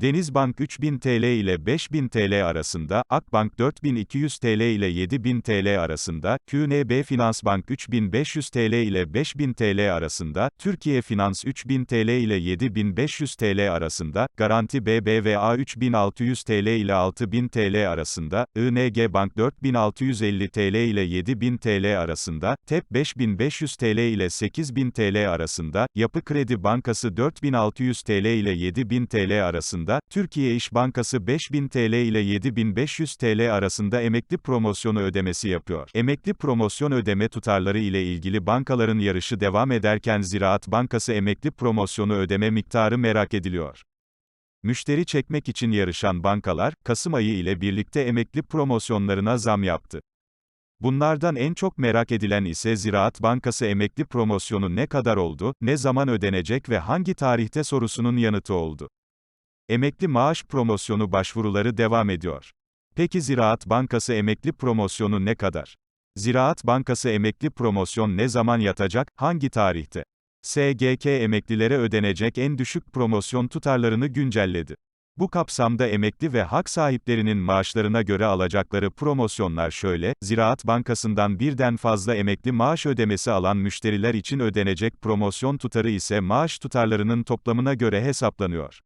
Denizbank 3000 TL ile 5000 TL arasında, Akbank 4200 TL ile 7000 TL arasında, QNB Finansbank 3500 TL ile 5000 TL arasında, Türkiye Finans 3000 TL ile 7500 TL arasında, Garanti BBVA 3600 TL ile 6000 TL arasında, ING Bank 4650 TL ile 7000 TL arasında, TEP 5500 TL ile 8000 TL arasında, Yapı Kredi Bankası 4600 TL ile 7000 TL arasında, Türkiye İş Bankası 5000 TL ile 7500 TL arasında emekli promosyonu ödemesi yapıyor. Emekli promosyon ödeme tutarları ile ilgili bankaların yarışı devam ederken Ziraat Bankası emekli promosyonu ödeme miktarı merak ediliyor. Müşteri çekmek için yarışan bankalar, Kasım ayı ile birlikte emekli promosyonlarına zam yaptı. Bunlardan en çok merak edilen ise Ziraat Bankası emekli promosyonu ne kadar oldu, ne zaman ödenecek ve hangi tarihte sorusunun yanıtı oldu. Emekli maaş promosyonu başvuruları devam ediyor. Peki Ziraat Bankası emekli promosyonu ne kadar? Ziraat Bankası emekli promosyon ne zaman yatacak, hangi tarihte? SGK emeklilere ödenecek en düşük promosyon tutarlarını güncelledi. Bu kapsamda emekli ve hak sahiplerinin maaşlarına göre alacakları promosyonlar şöyle, Ziraat Bankası'ndan birden fazla emekli maaş ödemesi alan müşteriler için ödenecek promosyon tutarı ise maaş tutarlarının toplamına göre hesaplanıyor.